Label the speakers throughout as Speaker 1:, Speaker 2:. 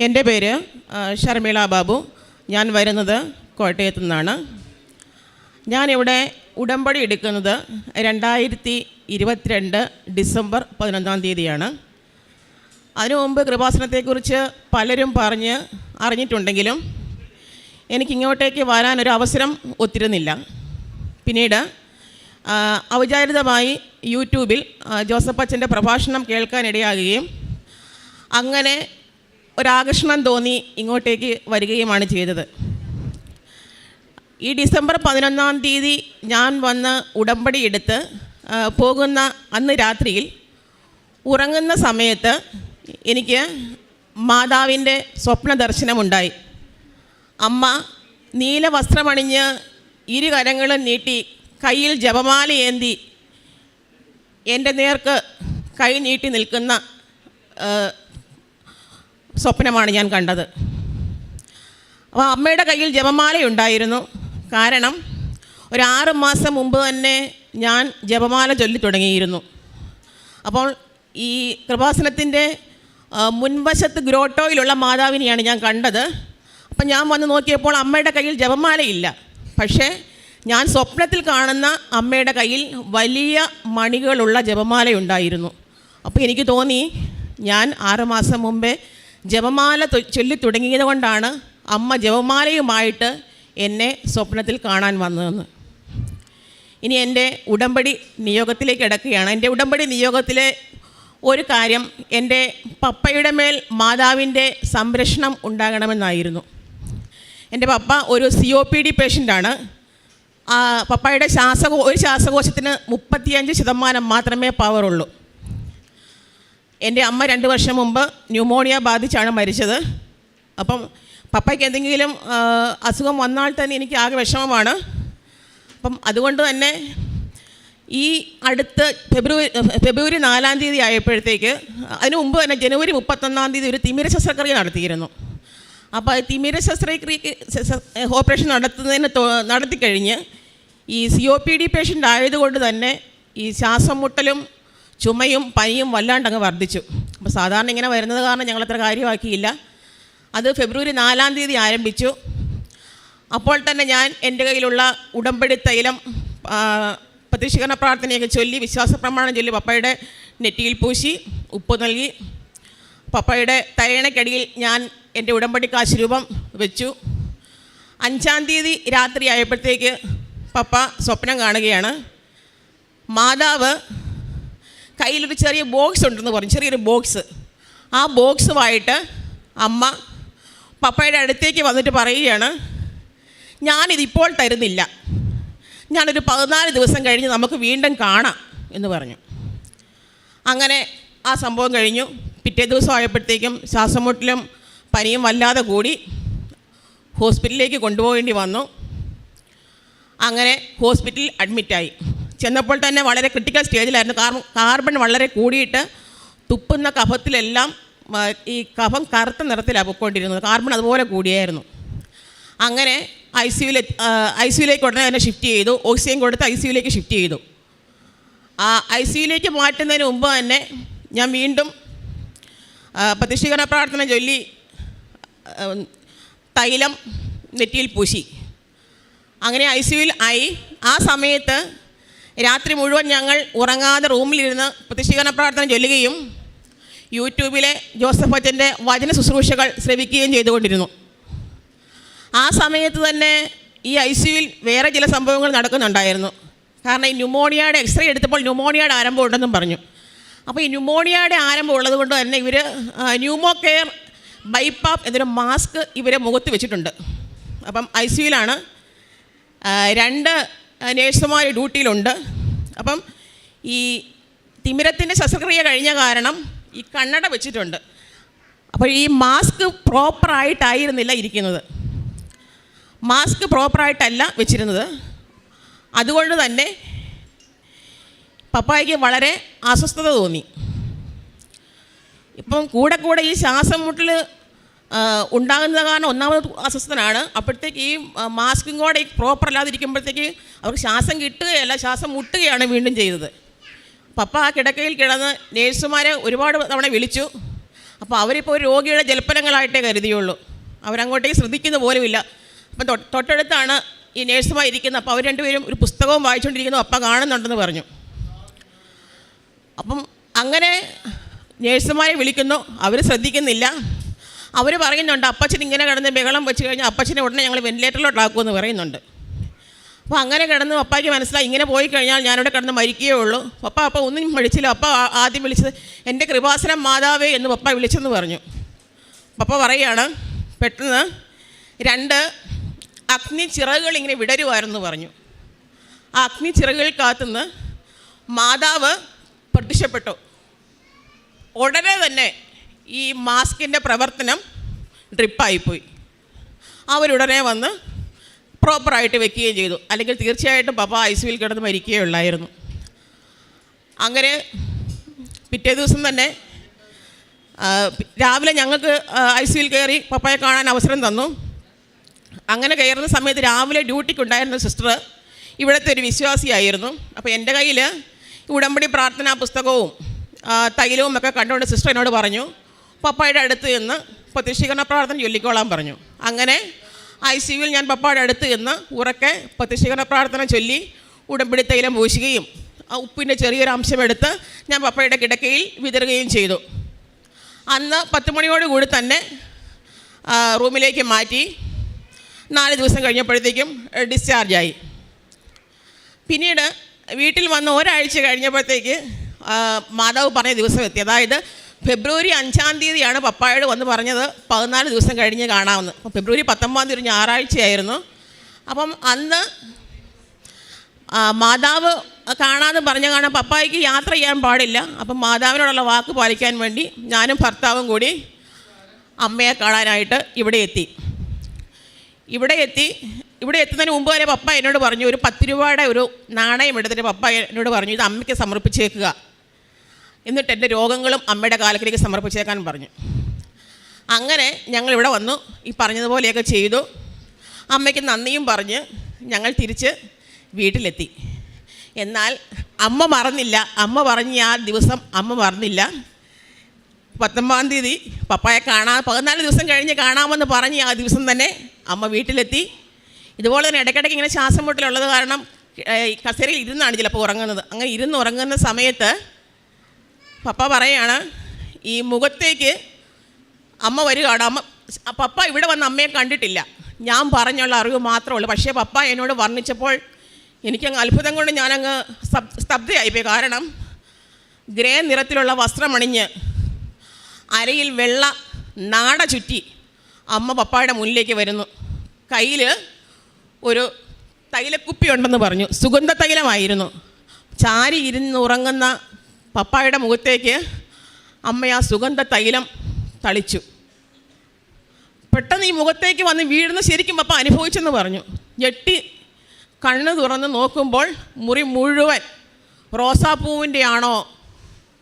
Speaker 1: എന്റെ പേര് ഷർമിള ബാബു. ഞാൻ വരുന്നത് കോട്ടയത്തു നിന്നാണ്. ഞാനിവിടെ ഉടമ്പടി എടുക്കുന്നത് രണ്ടായിരത്തി ഇരുപത്തിരണ്ട് ഡിസംബർ പതിനൊന്നാം തീയതിയാണ്. അതിനു മുമ്പ് കൃപാസനത്തെക്കുറിച്ച് പലരും പറഞ്ഞ് അറിഞ്ഞിട്ടുണ്ടെങ്കിലും എനിക്കിങ്ങോട്ടേക്ക് വരാനൊരു അവസരം ഒത്തിരുന്നില്ല. പിന്നീട് ഔചാരിതമായി യൂട്യൂബിൽ ജോസഫ് അച്ഛന്റെ പ്രഭാഷണം കേൾക്കാനിടയാകുകയും അങ്ങനെ ഒരാകർഷണം തോന്നി ഇങ്ങോട്ടേക്ക് വരികയുമാണ് ചെയ്തത്. ഈ ഡിസംബർ പതിനൊന്നാം തീയതി ഞാൻ വന്ന് ഉടമ്പടി എടുത്ത് പോകുന്ന അന്ന് രാത്രിയിൽ ഉറങ്ങുന്ന സമയത്ത് എനിക്ക് മാതാവിന്റെ സ്വപ്ന ദർശനമുണ്ടായി. അമ്മ നീല വസ്ത്രമണിഞ്ഞ് ഇരു കരങ്ങളും നീട്ടി കയ്യിൽ ജപമാല ഏന്തി എന്റെ നേർക്ക് കൈ നീട്ടി നിൽക്കുന്ന സ്വപ്നമാണ് ഞാൻ കണ്ടത്. അപ്പോൾ അമ്മയുടെ കയ്യിൽ ജപമാലയുണ്ടായിരുന്നു. കാരണം ഒരു ആറ് മാസം മുമ്പ് തന്നെ ഞാൻ ജപമാല ചൊല്ലി തുടങ്ങിയിരുന്നു. അപ്പോൾ ഈ കൃപാസനത്തിന്റെ മുൻവശത്ത് ഗ്രോട്ടോയിലുള്ള മാതാവിനെയാണ് ഞാൻ കണ്ടത്. അപ്പം ഞാൻ വന്ന് നോക്കിയപ്പോൾ അമ്മയുടെ കയ്യിൽ ജപമാലയില്ല. പക്ഷേ ഞാൻ സ്വപ്നത്തിൽ കാണുന്ന അമ്മയുടെ കയ്യിൽ വലിയ മണികളുള്ള ജപമാലയുണ്ടായിരുന്നു. അപ്പോൾ എനിക്ക് തോന്നി ഞാൻ ആറുമാസം മുമ്പേ ജപമാല ചൊല്ലി തുടങ്ങിയത് കൊണ്ടാണ് അമ്മ ജപമാലയുമായിട്ട് എന്നെ സ്വപ്നത്തിൽ കാണാൻ വന്നതെന്ന് ഇനി എന്റെ ഉടമ്പടി നിയോഗത്തിലേക്ക് കിടക്കുകയാണ്. എന്റെ ഉടമ്പടി നിയോഗത്തിലെ ഒരു കാര്യം എന്റെ പപ്പയുടെ മേൽ മാതാവിന്റെ സംരക്ഷണം ഉണ്ടാകണമെന്നായിരുന്നു. എന്റെ പപ്പ ഒരു സി ഒ പി ഡി പേഷ്യന്റാണ് പപ്പയുടെ ശ്വാസകോ ഒരു ശ്വാസകോശത്തിന് മുപ്പത്തിയഞ്ച് ശതമാനം മാത്രമേ പവറുള്ളൂ എന്റെ അമ്മ രണ്ട് വർഷം മുമ്പ് ന്യൂമോണിയ ബാധിച്ചാണ് മരിച്ചത്. അപ്പം പപ്പയ്ക്ക് എന്തെങ്കിലും അസുഖം വന്നാൽ തന്നെ എനിക്ക് ആകെ വിഷമമാണ്. അപ്പം അതുകൊണ്ട് തന്നെ ഈ അടുത്ത് ഫെബ്രുവരി ഫെബ്രുവരി നാലാം തീയതി ആയപ്പോഴത്തേക്ക് അതിനു മുമ്പ് തന്നെ ജനുവരി മുപ്പത്തൊന്നാം തീയതി ഒരു തിമിര ശസ്ത്രക്രിയ നടത്തിയിരുന്നു. അപ്പോൾ തിമിര ശസ്ത്രക്രിയക്ക് ഓപ്പറേഷൻ നടത്തുന്നതിന് നടത്തിക്കഴിഞ്ഞ് ഈ C O P D patient ആയതുകൊണ്ട് തന്നെ ഈ ശ്വാസം മുട്ടലും ചുമയും പനിയും വല്ലാണ്ടങ്ങ് വർദ്ധിച്ചു. അപ്പോൾ സാധാരണ ഇങ്ങനെ വരുന്നത് കാരണം ഞങ്ങളത്ര കാര്യമാക്കിയില്ല. അത് ഫെബ്രുവരി നാലാം തീയതി ആരംഭിച്ചു. അപ്പോൾ തന്നെ ഞാൻ എന്റെ കയ്യിലുള്ള ഉടമ്പടി തൈലം പ്രതിഷ്ഠീകരണ പ്രാർത്ഥനയൊക്കെ ചൊല്ലി വിശ്വാസ പ്രമാണം ചൊല്ലി പപ്പയുടെ നെറ്റിയിൽ പൂശി ഉപ്പ് നൽകി. പപ്പയുടെ തലയണയ്ക്കടിയിൽ ഞാൻ എന്റെ ഉടമ്പടി കാശ് രൂപം വെച്ചു. അഞ്ചാം തീയതി രാത്രി ആയപ്പോഴത്തേക്ക് പപ്പ സ്വപ്നം കാണുകയാണ്. മാതാവ് കയ്യിലൊരു ചെറിയ ബോക്സ് ഉണ്ടെന്ന് പറഞ്ഞു ചെറിയൊരു ബോക്സ്. ആ ബോക്സുമായിട്ട് അമ്മ പപ്പയുടെ അടുത്തേക്ക് വന്നിട്ട് പറയുകയാണ് ഞാനിതിപ്പോൾ തരുന്നില്ല. ഞാനൊരു പതിനാല് ദിവസം കഴിഞ്ഞ് നമുക്ക് വീണ്ടും കാണാം എന്ന് പറഞ്ഞു. അങ്ങനെ ആ സംഭവം കഴിഞ്ഞു. പിറ്റേ ദിവസം ആയപ്പോഴത്തേക്കും ശ്വാസമുട്ടലും പനിയും വല്ലാതെ കൂടി ഹോസ്പിറ്റലിലേക്ക് കൊണ്ടുപോകേണ്ടി വന്നു. അങ്ങനെ ഹോസ്പിറ്റലിൽ അഡ്മിറ്റായി. ചെന്നപ്പോൾ തന്നെ വളരെ ക്രിട്ടിക്കൽ സ്റ്റേജിലായിരുന്നു കാർബൺ വളരെ കൂടിയിട്ട് തുപ്പുന്ന കഫത്തിലെല്ലാം ഈ കഫം കറുത്ത നിറത്തിലാണ് പൊയ്ക്കൊണ്ടിരുന്നത് കാർബൺ അതുപോലെ കൂടിയായിരുന്നു. അങ്ങനെ ഐ സിയുലെ ഐ സിയുലേക്ക് ഉടനെ തന്നെ ഷിഫ്റ്റ് ചെയ്തു. ഓക്സിജൻ കൊടുത്ത് ഐ സിയുലേക്ക് ഷിഫ്റ്റ് ചെയ്തു. ആ ഐ സിയുലേക്ക് മാറ്റുന്നതിന് മുമ്പ് തന്നെ ഞാൻ വീണ്ടും പ്രതിഷ്ഠീകരണ പ്രാർത്ഥന ചൊല്ലി തൈലം നെറ്റിയിൽ പൂശി. അങ്ങനെ ഐ സിയുവിൽ ആയി. ആ സമയത്ത് രാത്രി മുഴുവൻ ഞങ്ങൾ ഉറങ്ങാതെ റൂമിലിരുന്ന് പ്രതിഷ്ഠീകരണ പ്രാർത്ഥന ചൊല്ലുകയും യൂട്യൂബിലെ ജോസഫ് അച്ഛന്റെ വചന ശുശ്രൂഷകൾ ശ്രവിക്കുകയും ചെയ്തുകൊണ്ടിരുന്നു. ആ സമയത്ത് തന്നെ ഈ ഐ സിയുയിൽ വേറെ ചില സംഭവങ്ങൾ നടക്കുന്നുണ്ടായിരുന്നു. കാരണം ഈ ന്യൂമോണിയയുടെ എക്സ്റേ എടുത്തപ്പോൾ ന്യൂമോണിയയുടെ ആരംഭം ഉണ്ടെന്നും പറഞ്ഞു. അപ്പോൾ ഈ ന്യൂമോണിയയുടെ ആരംഭം ഉള്ളത് കൊണ്ട് തന്നെ ഇവർ ന്യൂമോ കെയർ ബൈപ്പാപ്പ് എന്നൊരു മാസ്ക് ഇവരെ മുഖത്ത് വെച്ചിട്ടുണ്ട്. അപ്പം ഐ സിയുയിലാണ് രണ്ട് നേഴ്സുമാർ ഡ്യൂട്ടിയിലുണ്ട്. അപ്പം ഈ തിമിരത്തിന്റെ ശസ്ത്രക്രിയ കഴിഞ്ഞ കാരണം ഈ കണ്ണട വെച്ചിട്ടുണ്ട്. അപ്പോൾ ഈ മാസ്ക് പ്രോപ്പറായിട്ടായിരുന്നില്ല ഇരിക്കുന്നത്. മാസ്ക് പ്രോപ്പറായിട്ടല്ല വെച്ചിരുന്നത്. അതുകൊണ്ട് തന്നെ പപ്പായ്ക്ക് വളരെ അസ്വസ്ഥത തോന്നി. ഇപ്പം കൂടെ കൂടെ ഈ ശ്വാസം മുട്ടൽ ഉണ്ടാകുന്നത് കാരണം ഒന്നാമത് അസ്വസ്ഥനാണ്. അപ്പോഴത്തേക്ക് ഈ മാസ്കും കൂടെ പ്രോപ്പർ അല്ലാതിരിക്കുമ്പോഴത്തേക്ക് അവർക്ക് ശ്വാസം കിട്ടുകയല്ല ശ്വാസം മുട്ടുകയാണ് വീണ്ടും ചെയ്തത്. പപ്പ ആ കിടക്കയിൽ കിടന്ന് നേഴ്സുമാരെ ഒരുപാട് തവണ വിളിച്ചു. അപ്പോൾ അവരിപ്പോൾ ഒരു രോഗിയുടെ ജലപ്പനങ്ങളായിട്ടേ കരുതിയുള്ളൂ. അവരങ്ങോട്ടേക്ക് ശ്രദ്ധിക്കുന്ന പോലുമില്ല. അപ്പം തൊട്ടടുത്താണ് ഈ നേഴ്സുമായി ഇരിക്കുന്നത്. അപ്പോൾ അവർ രണ്ടുപേരും ഒരു പുസ്തകവും വായിച്ചുകൊണ്ടിരിക്കുന്നു. അപ്പ കാണുന്നുണ്ടെന്ന് പറഞ്ഞു. അപ്പം അങ്ങനെ നേഴ്സുമാരെ വിളിക്കുന്നു. അവർ ശ്രദ്ധിക്കുന്നില്ല. അവർ പറയുന്നുണ്ട് അപ്പച്ചൻ ഇങ്ങനെ കിടന്ന് ബഹളം വെച്ച് കഴിഞ്ഞാൽ അപ്പച്ചനെ ഉടനെ ഞങ്ങൾ വെന്റിലേറ്ററിലോട്ടാക്കുമെന്ന് പറയുന്നുണ്ട്. അപ്പോൾ അങ്ങനെ കിടന്ന് പപ്പായ്ക്ക് മനസ്സിലായി ഇങ്ങനെ പോയി കഴിഞ്ഞാൽ ഞാനിവിടെ കിടന്ന് മരിക്കുകയേ ഉള്ളൂ. പപ്പ അപ്പം ഒന്നും വിളിച്ചില്ല പപ്പ ആ- ആദ്യം വിളിച്ചത് എന്റെ കൃപാസനം മാതാവേ എന്ന് പപ്പ വിളിച്ചെന്ന് പറഞ്ഞു. പപ്പ പറയുകയാണ് പെട്ടെന്ന് രണ്ട് അഗ്നി ചിറകുകൾ ഇങ്ങനെ വിടരുമായിരുന്നു പറഞ്ഞു. ആ അഗ്നി ചിറകുകൾക്കകത്തുനിന്ന് മാതാവ് പ്രത്യക്ഷപ്പെട്ടു. ഉടനെ തന്നെ ഈ മാസ്കിന്റെ പ്രവർത്തനം ഡ്രിപ്പായിപ്പോയി അവരുടനെ വന്ന് പ്രോപ്പറായിട്ട് വെക്കുകയും ചെയ്തു. അല്ലെങ്കിൽ തീർച്ചയായിട്ടും പപ്പ ഐ സിയിൽ കിടന്ന് മരിക്കുകയുള്ളായിരുന്നു അങ്ങനെ പിറ്റേ ദിവസം തന്നെ രാവിലെ ഞങ്ങൾക്ക് ഐ സിയിൽ കയറി പപ്പയെ കാണാൻ അവസരം തന്നു. അങ്ങനെ കയറുന്ന സമയത്ത് രാവിലെ ഡ്യൂട്ടിക്കുണ്ടായിരുന്ന സിസ്റ്റർ ഇവിടുത്തെ ഒരു വിശ്വാസിയായിരുന്നു. അപ്പോൾ എന്റെ കയ്യിൽ ഉടമ്പടി പ്രാർത്ഥനാ പുസ്തകവും തൈലവും ഒക്കെ കണ്ടുകൊണ്ട് സിസ്റ്റർ എന്നോട് പറഞ്ഞു പപ്പായുടെ അടുത്ത് നിന്ന് പ്രതിഷ്ഠീകരണ പ്രാർത്ഥന ചൊല്ലിക്കോളാൻ പറഞ്ഞു. അങ്ങനെ ഐ സി യുവിൽ ഞാൻ പപ്പായുടെ അടുത്ത് നിന്ന് ഉറക്കെ പ്രതിഷ്ഠീകരണ പ്രാർത്ഥന ചൊല്ലി ഉടമ്പിടി തൈലം പൂശുകയും ആ ഉപ്പിന്റെ ചെറിയൊരു അംശം എടുത്ത് ഞാൻ പപ്പയുടെ കിടക്കയിൽ വിതറുകയും ചെയ്തു. അന്ന് പത്ത് മണിയോടുകൂടി തന്നെ റൂമിലേക്ക് മാറ്റി നാല് ദിവസം കഴിഞ്ഞപ്പോഴത്തേക്കും ഡിസ്ചാർജായി പിന്നീട് വീട്ടിൽ വന്ന് ഒരാഴ്ച കഴിഞ്ഞപ്പോഴത്തേക്ക് മാതാവ് പറഞ്ഞ ദിവസം എത്തി. അതായത് ഫെബ്രുവരി അഞ്ചാം തീയതിയാണ് പപ്പായോട് വന്ന് പറഞ്ഞത് പതിനാല് ദിവസം കഴിഞ്ഞ് കാണാമെന്ന്. അപ്പം ഫെബ്രുവരി പത്തൊമ്പതാം തീയതി ഒരു ഞായറാഴ്ചയായിരുന്നു. അപ്പം അന്ന് മാതാവ് കാണാതെ പറഞ്ഞ കാണാൻ പപ്പായ്ക്ക് യാത്ര ചെയ്യാൻ പാടില്ല. അപ്പം മാതാവിനോടുള്ള വാക്ക് പാലിക്കാൻ വേണ്ടി ഞാനും ഭർത്താവും കൂടി അമ്മയെ കാണാനായിട്ട് ഇവിടെ എത്തി. ഇവിടെ എത്തി ഇവിടെ എത്തുന്നതിന് മുമ്പ് വരെ പപ്പ എന്നോട് പറഞ്ഞു ഒരു പത്ത് രൂപയുടെ ഒരു നാണയം എടുത്തിട്ട് പപ്പ എന്നോട് പറഞ്ഞു ഇത് അമ്മയ്ക്ക് സമർപ്പിച്ചേക്കുക. എന്നിട്ട് എന്റെ രോഗങ്ങളും അമ്മയുടെ കാലത്തിലേക്ക് സമർപ്പിച്ചേക്കാൻ പറഞ്ഞു. അങ്ങനെ ഞങ്ങൾ ഇവിടെ വന്നു. ഈ പറഞ്ഞതുപോലെയൊക്കെ ചെയ്തു. അമ്മയ്ക്ക് നന്ദിയും പറഞ്ഞ് ഞങ്ങൾ തിരിച്ച് വീട്ടിലെത്തി. എന്നാൽ അമ്മ മറന്നില്ല. അമ്മ പറഞ്ഞ ആ ദിവസം അമ്മ മറന്നില്ല. പത്തൊമ്പതാം തീയതി പപ്പായെ കാണാൻ പതിനാല് ദിവസം കഴിഞ്ഞ് കാണാമെന്ന് പറഞ്ഞ് ആ ദിവസം തന്നെ അമ്മ വീട്ടിലെത്തി. ഇതുപോലെ തന്നെ ഇടയ്ക്കിടയ്ക്ക് ഇങ്ങനെ ശ്വാസം മുട്ടലുള്ളത് കാരണം കസേരയിൽ ഇരുന്നാണ് ചിലപ്പോൾ ഉറങ്ങുന്നത്. അങ്ങനെ ഇരുന്ന് ഉറങ്ങുന്ന സമയത്ത് പപ്പ പറയാണ് ഈ മുഖത്തേക്ക് അമ്മ വരികയാണ് അമ്മ പപ്പ ഇവിടെ വന്ന് അമ്മയെ കണ്ടിട്ടില്ല. ഞാൻ പറഞ്ഞുള്ള അറിവ് മാത്രമേ ഉള്ളൂ. പക്ഷേ പപ്പ എന്നോട് വർണിച്ചപ്പോൾ എനിക്കങ്ങ് അത്ഭുതം കൊണ്ട് ഞാനങ്ങ് സ്തബ്- സ്തബ്ധയായിപ്പോയി കാരണം ഗ്രേ നിറത്തിലുള്ള വസ്ത്രമണിഞ്ഞ് അരയിൽ വെള്ള നാട ചുറ്റി അമ്മ പപ്പായുടെ മുന്നിലേക്ക് വരുന്നു. കയ്യിൽ ഒരു തൈലക്കുപ്പി ഉണ്ടെന്ന് പറഞ്ഞു. സുഗന്ധ തൈലമായിരുന്നു. ചാരി ഇരുന്ന് ഉറങ്ങുന്ന പപ്പായുടെ മുഖത്തേക്ക് അമ്മ ആ സുഗന്ധ തൈലം തളിച്ചു. പെട്ടെന്ന് ഈ മുഖത്തേക്ക് വന്ന് വീഴുന്ന ശരിക്കും പപ്പ അനുഭവിച്ചെന്ന് പറഞ്ഞു. ഞെട്ടി കണ്ണ് തുറന്ന് നോക്കുമ്പോൾ മുറി മുഴുവൻ റോസാപ്പൂവിന്റെ ആണോ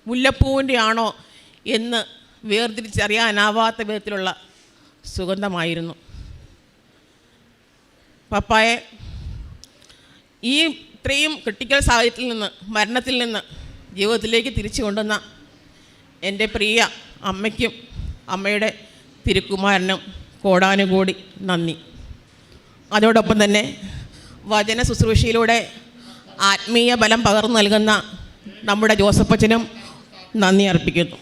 Speaker 1: മുല്ലപ്പൂവിന്റെ ആണോ എന്ന് വേർതിരിച്ചറിയാനാവാത്ത വിധത്തിലുള്ള സുഗന്ധമായിരുന്നു. പപ്പായെ ഈ ഇത്രയും ക്രിട്ടിക്കൽ സാഹചര്യത്തിൽ നിന്ന് മരണത്തിൽ നിന്ന് ജീവിതത്തിലേക്ക് തിരിച്ചു കൊണ്ടുവന്ന എന്റെ പ്രിയ അമ്മയ്ക്കും അമ്മയുടെ തിരുക്കുമാരനും കോടാനുകൂടി നന്ദി. അതോടൊപ്പം തന്നെ വചന ശുശ്രൂഷയിലൂടെ ആത്മീയ ബലം പകർന്നു നൽകുന്ന നമ്മുടെ ജോസഫച്ചനും നന്ദി അർപ്പിക്കുന്നു.